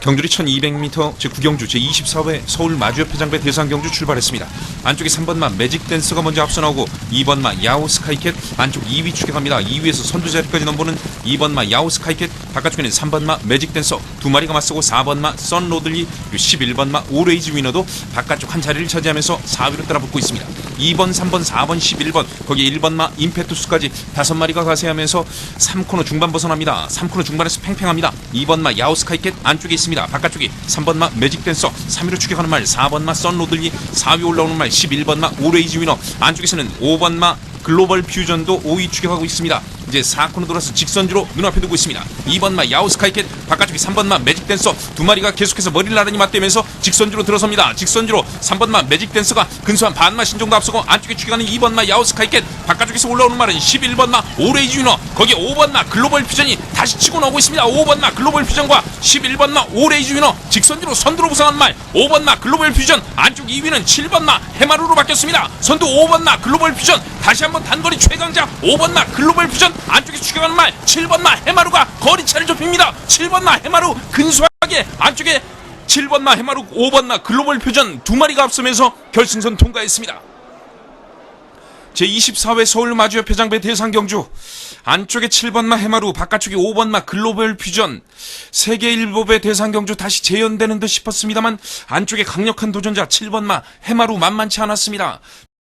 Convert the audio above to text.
경주리 1200m 제 구경주 제 24회 서울 마주협회장배 대상경주 출발했습니다. 안쪽에 3번마 매직 댄서가 먼저 앞서 나오고 2번마 야오 스카이캣 안쪽 2위 추격합니다. 2위에서 선두 자리까지 넘보는 2번마 야오 스카이캣 바깥쪽에는 3번마 매직 댄서 두 마리가 맞서고 4번마 썬 로들리 그리고 11번마 오레이지 위너도 바깥쪽 한 자리를 차지하면서 4위로 따라붙고 있습니다. 2번, 3번, 4번, 11번 거기 1번마 임페투스까지 다섯 마리가 가세하면서 3코너 중반 벗어납니다. 3코너 중반에서 팽팽합니다. 2번마 야오 스카이캣 안쪽에 있습니다. 바깥쪽이 3번마 매직 댄서 3위로 추격하는 말 4번마 썬 로들리 4위 올라오는 말 11번마 오레이지 위너 안쪽에서는 5번마 글로벌 퓨전도 5위 추격하고 있습니다. 이제 4코너 돌아서 직선주로 눈앞에 두고 있습니다. 2번마 야오 스카이캣 바깥쪽이 3번마 매직 댄서 두 마리가 계속해서 머리를 나란히 맞대면서 직선주로 들어섭니다. 직선주로 3번마 매직 댄서가 근소한 반마신 정도 앞서고 안쪽에 추격하는 2번마 야오 스카이캣 바깥쪽에서 올라오는 말은 11번마 오레이지 위너 거기에 5번마 글로벌 퓨전이 다시 치고 나오고 있습니다. 5번 마 글로벌 퓨전과 11번 마 오레이지 위너 직선주로 선두로 부상한 말 5번 마 글로벌 퓨전 안쪽 2위는 7번 마 해마루로 바뀌었습니다. 선두 5번 마 글로벌 퓨전 다시 한번 단거리 최강자 5번 마 글로벌 퓨전 안쪽에 추격하는 말 7번 마 해마루가 거리차를 좁힙니다. 7번 마 해마루 근소하게 안쪽에 7번 마 해마루 5번 마 글로벌 퓨전 두 마리가 앞서면서 결승선 통과했습니다. 제24회 서울 마주협회장배 대상경주. 안쪽에 7번마 해마루 바깥쪽에 5번마 글로벌 퓨전. 세계 일법의 대상경주 다시 재현되는 듯 싶었습니다만 안쪽에 강력한 도전자 7번마 해마루 만만치 않았습니다